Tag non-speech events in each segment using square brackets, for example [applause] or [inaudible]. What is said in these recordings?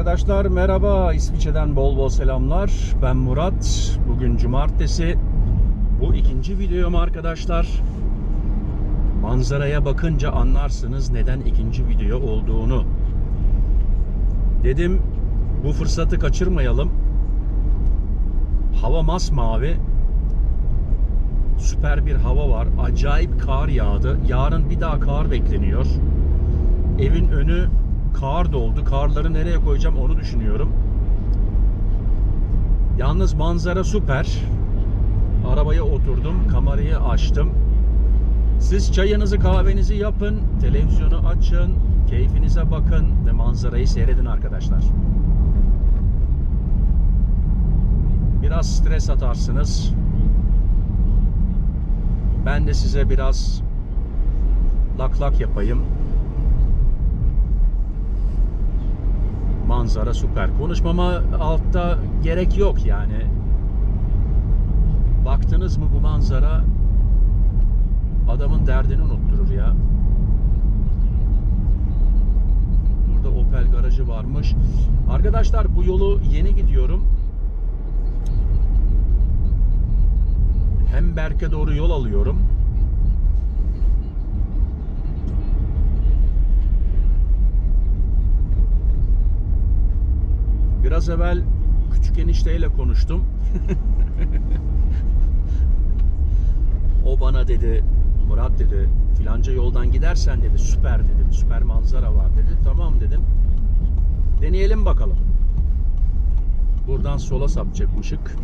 Arkadaşlar merhaba. İsviçre'den bol bol selamlar. Ben Murat. Bugün cumartesi. Bu ikinci videom arkadaşlar. Manzaraya bakınca anlarsınız neden ikinci video olduğunu. Dedim bu fırsatı kaçırmayalım. Hava masmavi. Süper bir hava var. Acayip kar yağdı. Yarın bir daha kar bekleniyor. Evin önü kar doldu. Karları nereye koyacağım onu düşünüyorum. Yalnız manzara süper. Arabaya oturdum, kamerayı açtım. Siz çayınızı, kahvenizi yapın, televizyonu açın, keyfinize bakın ve manzarayı seyredin arkadaşlar. Biraz stres atarsınız. Ben de size biraz lak lak yapayım. Manzara süper. Konuşmama altta gerek yok yani. Baktınız mı bu manzara adamın derdini unutturur ya. Burada Opel garajı varmış. Arkadaşlar bu yolu yeni gidiyorum. Hemberk'e doğru yol alıyorum. Biraz evvel küçük enişteyle konuştum. o bana dedi, Murat dedi, filanca yoldan gidersen dedi, süper dedim, süper manzara var dedi. Tamam dedim. Deneyelim bakalım. Buradan sola sapacakmışık.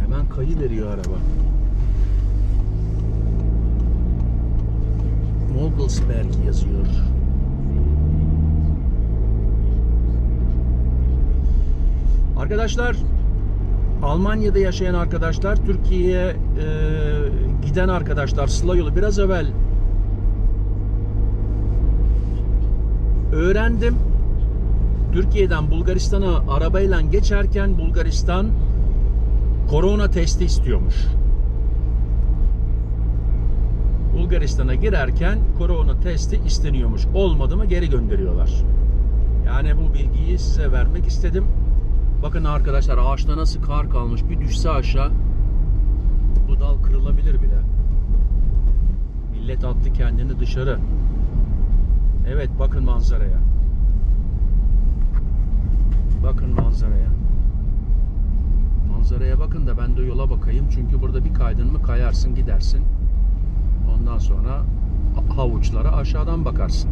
Hemen kayı veriyor araba. Mogelsberg yazıyor. Arkadaşlar Almanya'da yaşayan arkadaşlar, Türkiye'ye e, giden arkadaşlar Sıla yolu biraz evvel öğrendim. Türkiye'den Bulgaristan'a arabayla geçerken Bulgaristan korona testi istiyormuş. Bulgaristan'a girerken korona testi isteniyormuş. Olmadı mı geri gönderiyorlar. Yani bu bilgiyi size vermek istedim. Bakın arkadaşlar ağaçta nasıl kar kalmış. Bir düşse aşağı bu dal kırılabilir bile. Millet attı kendini dışarı. Evet bakın manzaraya. Bakın manzaraya. Manzaraya bakın da ben de yola bakayım. Çünkü burada bir kaydın mı kayarsın gidersin. Ondan sonra havuçlara aşağıdan bakarsın.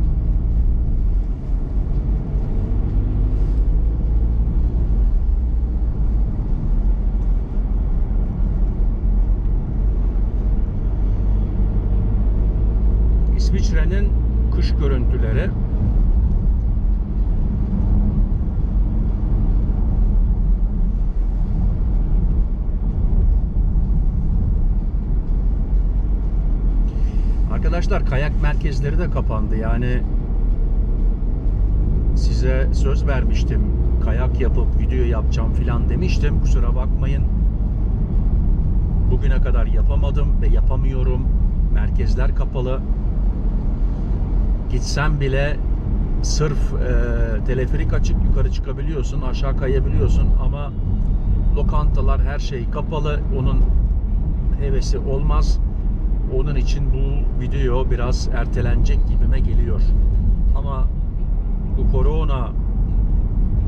İsviçre'nin kış görüntüleri. Arkadaşlar kayak merkezleri de kapandı. Yani size söz vermiştim. Kayak yapıp video yapacağım filan demiştim. Kusura bakmayın. Bugüne kadar yapamadım ve yapamıyorum. Merkezler kapalı gitsen bile sırf e, teleferik açık yukarı çıkabiliyorsun, aşağı kayabiliyorsun ama lokantalar her şey kapalı. Onun hevesi olmaz. Onun için bu video biraz ertelenecek gibime geliyor. Ama bu korona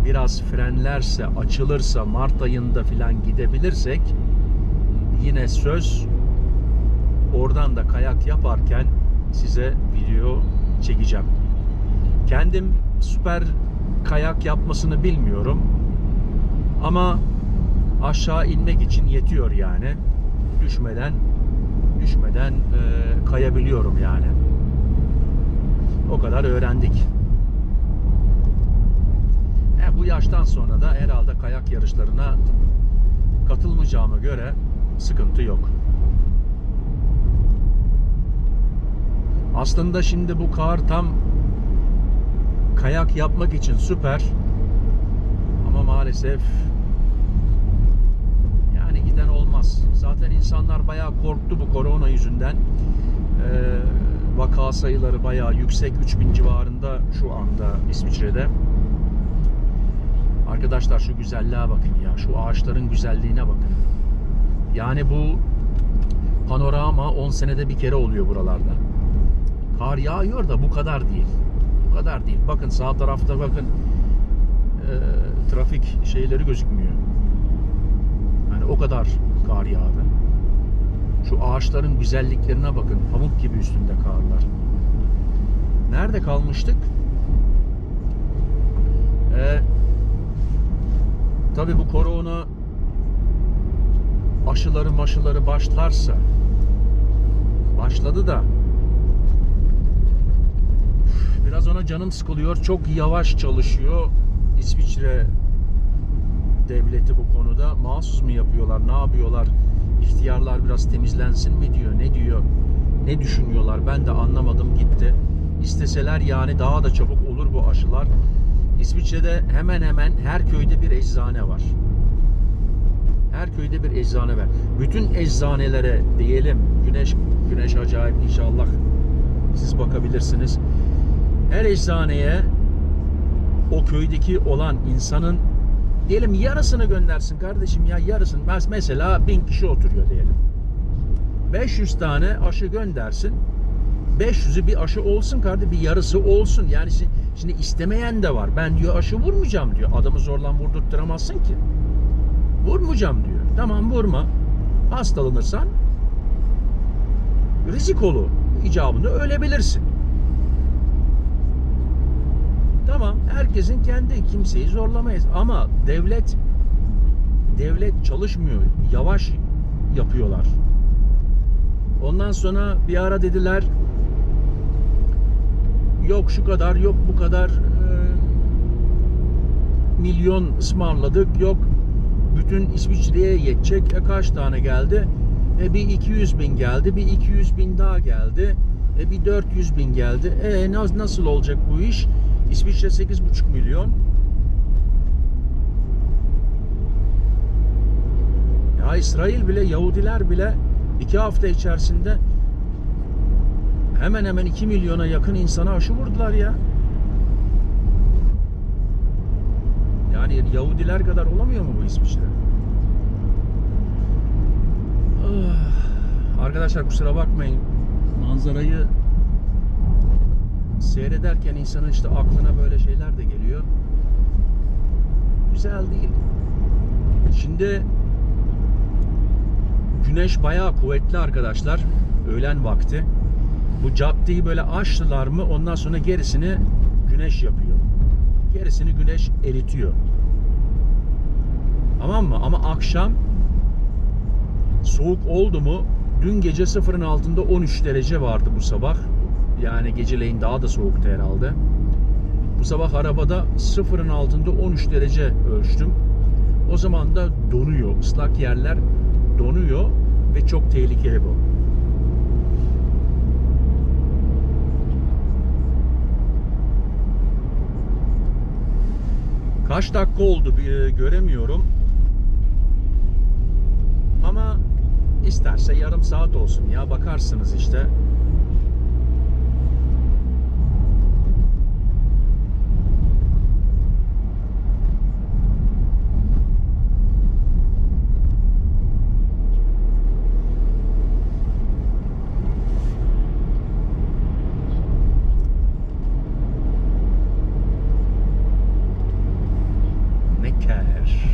biraz frenlerse, açılırsa, Mart ayında filan gidebilirsek yine söz oradan da kayak yaparken size video çekeceğim. Kendim süper kayak yapmasını bilmiyorum. Ama aşağı inmek için yetiyor yani. Düşmeden düşmeden e, kayabiliyorum yani. O kadar öğrendik. E, bu yaştan sonra da herhalde kayak yarışlarına katılmayacağıma göre sıkıntı yok. Aslında şimdi bu kar tam kayak yapmak için süper. Ama maalesef yani giden olmaz. Zaten insanlar bayağı korktu bu korona yüzünden. Ee, Vaka sayıları bayağı yüksek. 3000 civarında şu anda İsviçre'de. Arkadaşlar şu güzelliğe bakın ya. Şu ağaçların güzelliğine bakın. Yani bu panorama 10 senede bir kere oluyor buralarda. Kar yağıyor da bu kadar değil. Bu kadar değil. Bakın sağ tarafta bakın e, trafik şeyleri gözükmüyor. Yani o kadar kar yağdı. Şu ağaçların güzelliklerine bakın. Pamuk gibi üstünde karlar. Nerede kalmıştık? Ee, tabii bu korona aşıları maşıları başlarsa başladı da ona canım sıkılıyor. Çok yavaş çalışıyor İsviçre devleti bu konuda. Mahsus mu yapıyorlar? Ne yapıyorlar? İhtiyarlar biraz temizlensin mi diyor? Ne diyor? Ne düşünüyorlar? Ben de anlamadım gitti. İsteseler yani daha da çabuk olur bu aşılar. İsviçre'de hemen hemen her köyde bir eczane var. Her köyde bir eczane var. Bütün eczanelere diyelim güneş güneş acayip inşallah siz bakabilirsiniz. Her eczaneye o köydeki olan insanın diyelim yarısını göndersin kardeşim ya yarısını. Mes- Mesela bin kişi oturuyor diyelim. 500 tane aşı göndersin. 500'ü bir aşı olsun kardeşim bir yarısı olsun. Yani şi- şimdi istemeyen de var. Ben diyor aşı vurmayacağım diyor. Adamı zorla vurdurtturamazsın ki. Vurmayacağım diyor. Tamam vurma. Hastalanırsan rizikolu icabında ölebilirsin. Tamam herkesin kendi kimseyi zorlamayız ama devlet devlet çalışmıyor. Yavaş yapıyorlar. Ondan sonra bir ara dediler yok şu kadar yok bu kadar e, milyon ısmarladık yok bütün İsviçre'ye yetecek e, kaç tane geldi e, bir 200 bin geldi bir 200 bin daha geldi e, bir 400 bin geldi e nas- nasıl olacak bu iş İsviçre 8,5 milyon ya İsrail bile Yahudiler bile iki hafta içerisinde hemen hemen 2 milyona yakın insana aşı vurdular ya. Yani Yahudiler kadar olamıyor mu bu İsviçre? Ah, Arkadaşlar kusura bakmayın. Manzarayı seyrederken insanın işte aklına böyle şeyler de geliyor. Güzel değil. Şimdi güneş bayağı kuvvetli arkadaşlar. Öğlen vakti. Bu caddeyi böyle açtılar mı ondan sonra gerisini güneş yapıyor. Gerisini güneş eritiyor. Tamam mı? Ama akşam soğuk oldu mu dün gece sıfırın altında 13 derece vardı bu sabah. Yani geceleyin daha da soğuktu herhalde. Bu sabah arabada sıfırın altında 13 derece ölçtüm. O zaman da donuyor. Islak yerler donuyor ve çok tehlikeli bu. Kaç dakika oldu e, göremiyorum. Ama isterse yarım saat olsun ya bakarsınız işte. Ne kâr.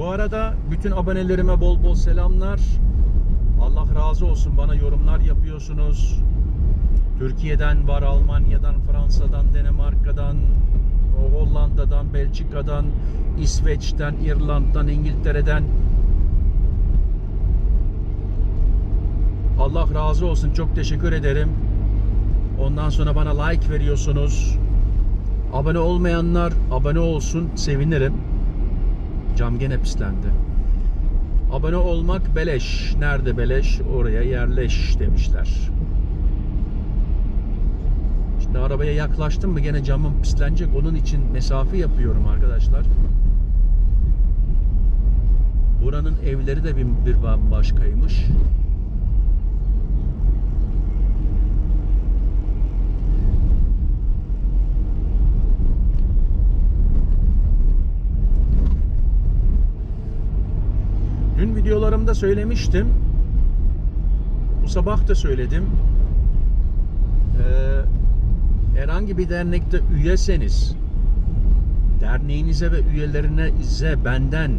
Bu arada bütün abonelerime bol bol selamlar. Allah razı olsun bana yorumlar yapıyorsunuz. Türkiye'den var, Almanya'dan, Fransa'dan, Danimarka'dan, Hollanda'dan, Belçika'dan, İsveç'ten, İrlanda'dan, İngiltere'den. Allah razı olsun. Çok teşekkür ederim. Ondan sonra bana like veriyorsunuz. Abone olmayanlar abone olsun. Sevinirim. Cam gene pislendi. Abone olmak beleş. Nerede beleş? Oraya yerleş demişler. Şimdi arabaya yaklaştım mı gene camım pislenecek. Onun için mesafe yapıyorum arkadaşlar. Buranın evleri de bir, bir. Dün videolarımda söylemiştim. Bu sabah da söyledim. Ee, herhangi bir dernekte üyeseniz derneğinize ve üyelerinize benden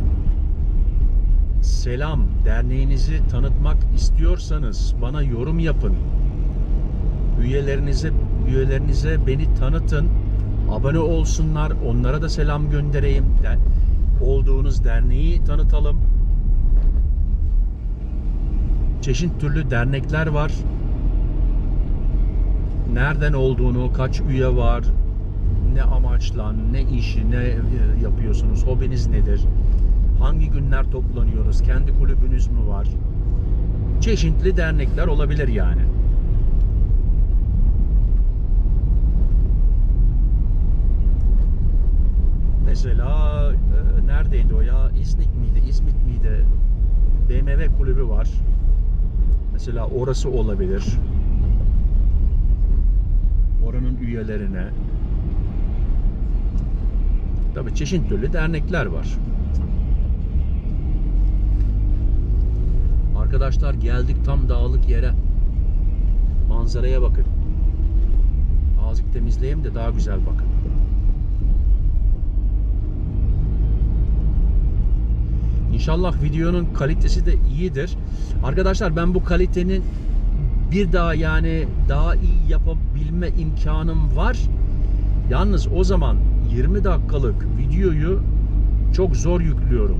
selam derneğinizi tanıtmak istiyorsanız bana yorum yapın. Üyelerinize üyelerinize beni tanıtın. Abone olsunlar. Onlara da selam göndereyim. De, olduğunuz derneği tanıtalım. Çeşit türlü dernekler var. Nereden olduğunu, kaç üye var, ne amaçla, ne işi, ne e, yapıyorsunuz, hobiniz nedir? Hangi günler toplanıyoruz? Kendi kulübünüz mü var? Çeşitli dernekler olabilir yani. Mesela e, neredeydi o ya? İznik miydi? İzmit miydi? BMW kulübü var. Mesela orası olabilir. Oranın üyelerine. Tabii çeşit türlü dernekler var. Arkadaşlar geldik tam dağlık yere. Manzaraya bakın. Azıcık temizleyeyim de daha güzel bakın. İnşallah videonun kalitesi de iyidir. Arkadaşlar ben bu kalitenin bir daha yani daha iyi yapabilme imkanım var. Yalnız o zaman 20 dakikalık videoyu çok zor yüklüyorum.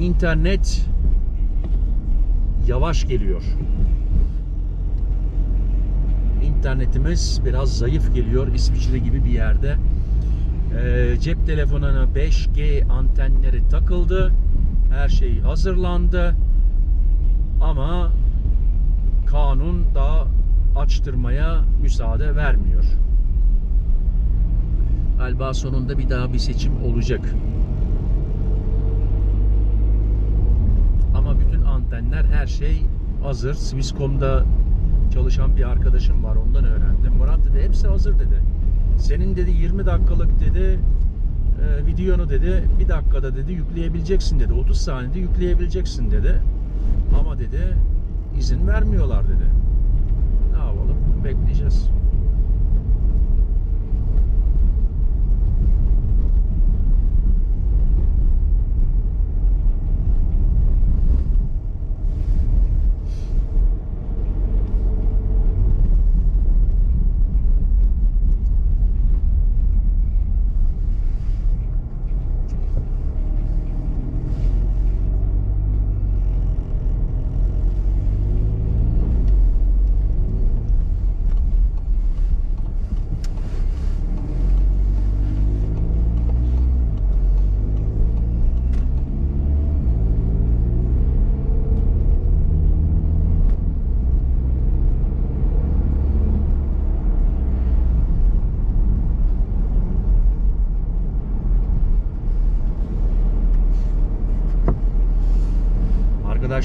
İnternet yavaş geliyor. İnternetimiz biraz zayıf geliyor İsviçre gibi bir yerde. Ee, cep telefonuna 5G antenleri takıldı. Her şey hazırlandı. Ama kanun daha açtırmaya müsaade vermiyor. Galiba sonunda bir daha bir seçim olacak. Ama bütün antenler her şey hazır. Swisscom'da çalışan bir arkadaşım var ondan öğrendim. Murat dedi hepsi hazır dedi. Senin dedi 20 dakikalık dedi e, videonu dedi bir dakikada dedi yükleyebileceksin dedi. 30 saniyede yükleyebileceksin dedi. Ama dedi izin vermiyorlar dedi. Ne yapalım? Bekleyeceğiz.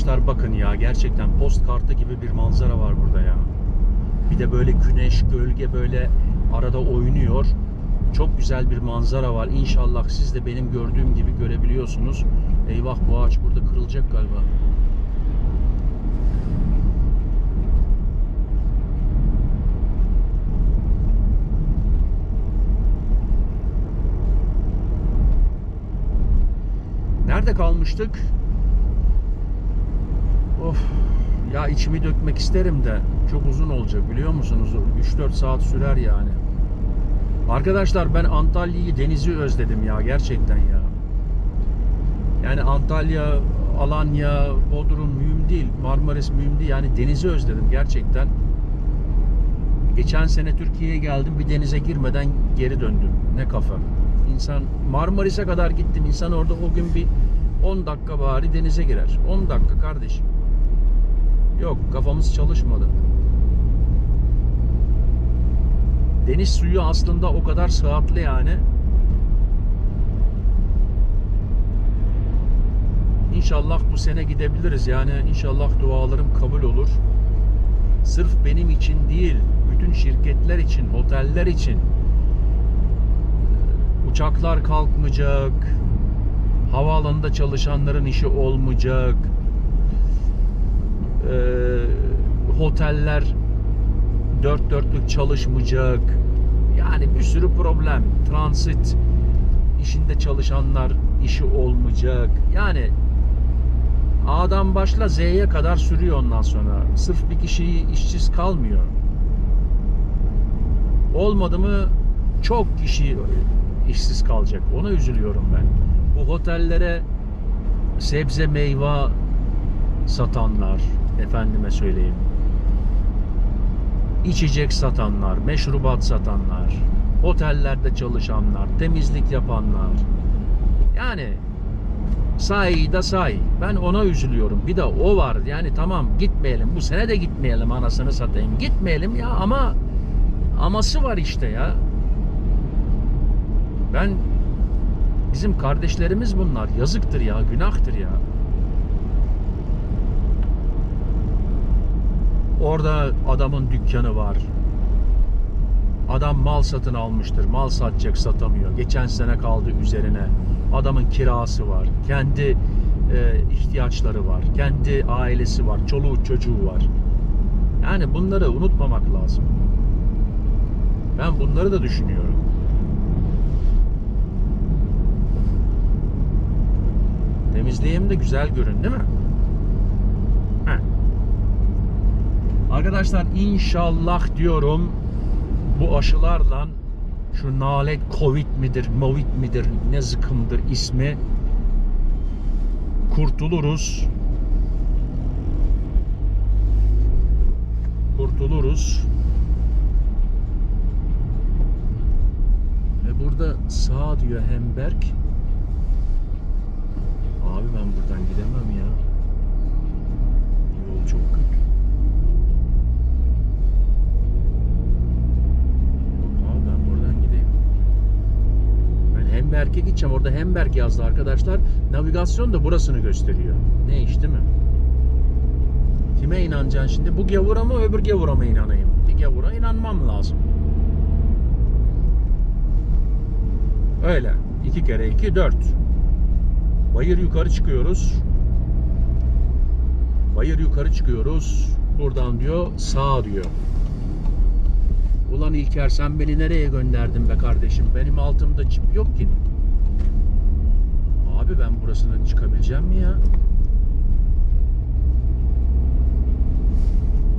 Arkadaşlar bakın ya gerçekten post kartı gibi bir manzara var burada ya. Bir de böyle güneş, gölge böyle arada oynuyor. Çok güzel bir manzara var. İnşallah siz de benim gördüğüm gibi görebiliyorsunuz. Eyvah bu ağaç burada kırılacak galiba. Nerede kalmıştık? Of ya içimi dökmek isterim de çok uzun olacak biliyor musunuz? 3-4 saat sürer yani. Arkadaşlar ben Antalya'yı denizi özledim ya gerçekten ya. Yani Antalya, Alanya, Bodrum mühim değil. Marmaris mühim değil. Yani denizi özledim gerçekten. Geçen sene Türkiye'ye geldim bir denize girmeden geri döndüm. Ne kafa. İnsan Marmaris'e kadar gittim. İnsan orada o gün bir 10 dakika bari denize girer. 10 dakika kardeşim. Yok kafamız çalışmadı. Deniz suyu aslında o kadar sıhhatli yani. İnşallah bu sene gidebiliriz. Yani inşallah dualarım kabul olur. Sırf benim için değil, bütün şirketler için, oteller için uçaklar kalkmayacak. Havaalanında çalışanların işi olmayacak. Ee, oteller dört dörtlük çalışmayacak. Yani bir sürü problem. Transit işinde çalışanlar işi olmayacak. Yani A'dan başla Z'ye kadar sürüyor ondan sonra. Sırf bir kişi işsiz kalmıyor. Olmadı mı çok kişi işsiz kalacak. Ona üzülüyorum ben. Bu otellere sebze meyve satanlar, efendime söyleyeyim. içecek satanlar, meşrubat satanlar, otellerde çalışanlar, temizlik yapanlar. Yani sahi da sahi. Ben ona üzülüyorum. Bir de o var. Yani tamam gitmeyelim. Bu sene de gitmeyelim anasını satayım. Gitmeyelim ya ama aması var işte ya. Ben bizim kardeşlerimiz bunlar. Yazıktır ya, günahtır ya. Orada adamın dükkanı var. Adam mal satın almıştır. Mal satacak satamıyor. Geçen sene kaldı üzerine. Adamın kirası var. Kendi e, ihtiyaçları var. Kendi ailesi var. Çoluğu çocuğu var. Yani bunları unutmamak lazım. Ben bunları da düşünüyorum. Temizliğim de güzel görün değil mi? Arkadaşlar inşallah diyorum bu aşılarla şu nalet Covid midir, Movid midir, ne zıkımdır ismi kurtuluruz. Kurtuluruz. Ve burada sağ diyor Hemberg. Abi ben buradan gidemem ya. Yol çok kötü. Hemberg'e gideceğim. Orada Hemberg yazdı arkadaşlar. Navigasyon da burasını gösteriyor. Ne iş değil mi? Kime inanacaksın şimdi? Bu gavura mı öbür gavura mı inanayım? Bir gavura inanmam lazım. Öyle. İki kere iki dört. Bayır yukarı çıkıyoruz. Bayır yukarı çıkıyoruz. Buradan diyor sağ diyor. Ulan İlker sen beni nereye gönderdin be kardeşim? Benim altımda çip yok ki. Abi ben burasına çıkabileceğim mi ya?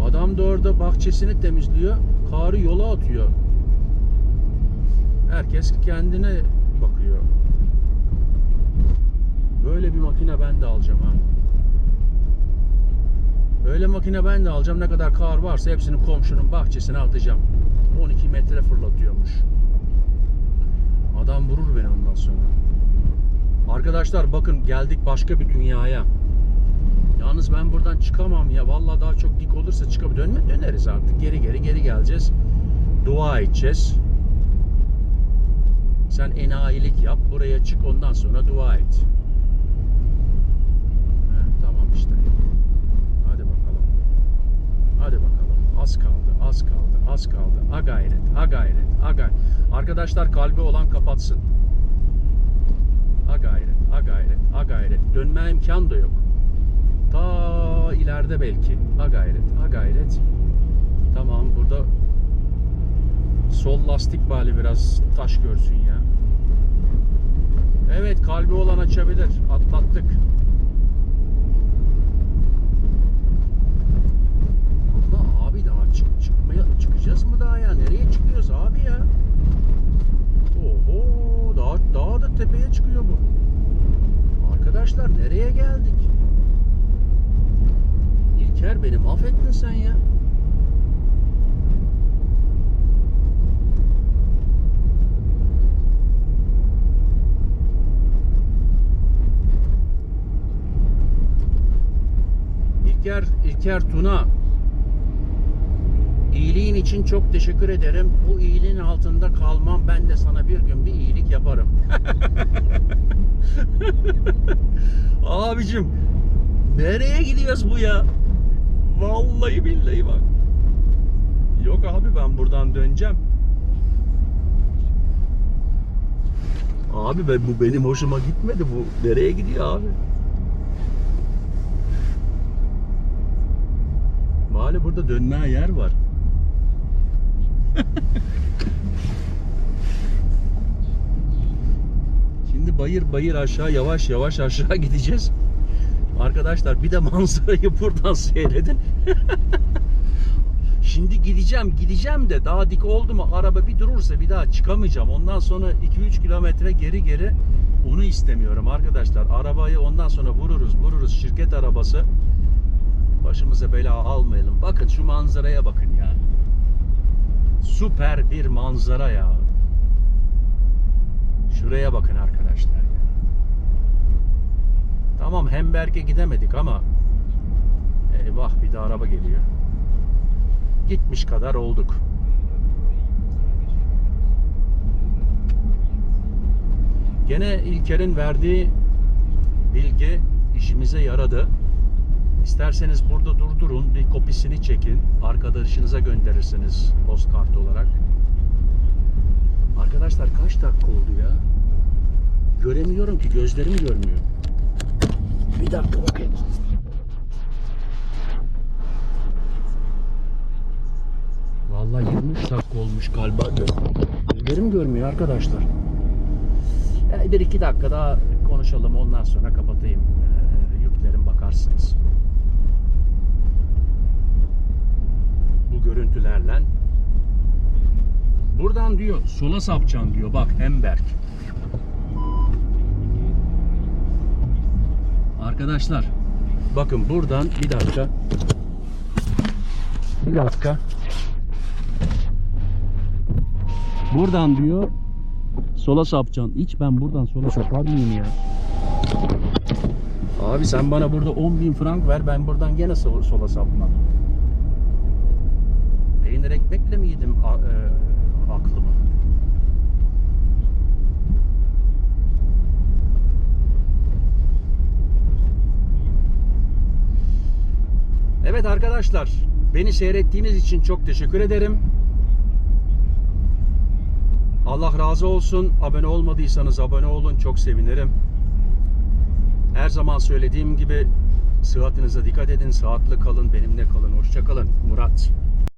Adam da orada bahçesini temizliyor. Karı yola atıyor. Herkes kendine bakıyor. Böyle bir makine ben de alacağım ha. Öyle makine ben de alacağım. Ne kadar kar varsa hepsini komşunun bahçesine atacağım. 12 metre fırlatıyormuş. Adam vurur beni ondan sonra. Arkadaşlar bakın geldik başka bir dünyaya. Yalnız ben buradan çıkamam ya. Vallahi daha çok dik olursa çıkıp dönme döneriz artık. Geri geri geri geleceğiz. Dua edeceğiz. Sen enayilik yap. Buraya çık ondan sonra dua et. He, tamam işte. Hadi bakalım. Hadi bakalım. Az kaldı, az kaldı, az kaldı. A gayret, a gayret, a gayret. Arkadaşlar kalbi olan kapatsın. A gayret, a gayret, a gayret. Dönme imkan da yok. Ta ileride belki. A gayret, a gayret. Tamam burada sol lastik bali biraz taş görsün ya. Evet kalbi olan açabilir. Atlattık. Allah abi daha çık çıkmaya çıkacağız mı daha ya? Nereye çıkıyoruz abi ya? Oho daha daha da tepeye çıkıyor bu. Arkadaşlar nereye geldik? İlker beni mahvettin sen ya. Peker Tuna. İyiliğin için çok teşekkür ederim. Bu iyiliğin altında kalmam. Ben de sana bir gün bir iyilik yaparım. [laughs] Abicim nereye gidiyoruz bu ya? Vallahi billahi bak. Yok abi ben buradan döneceğim. Abi be, bu benim hoşuma gitmedi. Bu nereye gidiyor abi? Bari burada dönme yer var. Şimdi bayır bayır aşağı yavaş yavaş aşağı gideceğiz. Arkadaşlar bir de manzarayı buradan seyredin. [laughs] Şimdi gideceğim gideceğim de daha dik oldu mu araba bir durursa bir daha çıkamayacağım. Ondan sonra 2-3 kilometre geri geri onu istemiyorum arkadaşlar. Arabayı ondan sonra vururuz vururuz şirket arabası. Başımıza bela almayalım. Bakın şu manzaraya bakın ya. Süper bir manzara ya. Şuraya bakın arkadaşlar ya. Tamam Hemberg'e gidemedik ama eyvah bir de araba geliyor. Gitmiş kadar olduk. Gene İlker'in verdiği bilgi işimize yaradı. İsterseniz burada durdurun, bir kopisini çekin. Arkadaşınıza gönderirsiniz postkart olarak. Arkadaşlar kaç dakika oldu ya? Göremiyorum ki, gözlerim görmüyor. Bir dakika bakayım. Vallahi 23 dakika olmuş galiba. Gözlerim görmüyor arkadaşlar. Bir iki dakika daha konuşalım ondan sonra kapatayım. Ee, yüklerim bakarsınız. Görüntülerle buradan diyor sola sapacaksın diyor bak Hemberg. Arkadaşlar bakın buradan bir dakika bir dakika buradan diyor sola sapacaksın. Hiç ben buradan sola sapar mıyım ya? Abi sen bana burada 10 bin frank ver ben buradan gene sola sapmam. Peynir ekmekle mi yedim e, aklımı? Evet arkadaşlar, beni seyrettiğiniz için çok teşekkür ederim. Allah razı olsun. Abone olmadıysanız abone olun. Çok sevinirim. Her zaman söylediğim gibi sıhhatinize dikkat edin. Sağlıklı kalın. Benimle kalın. Hoşça kalın. Murat.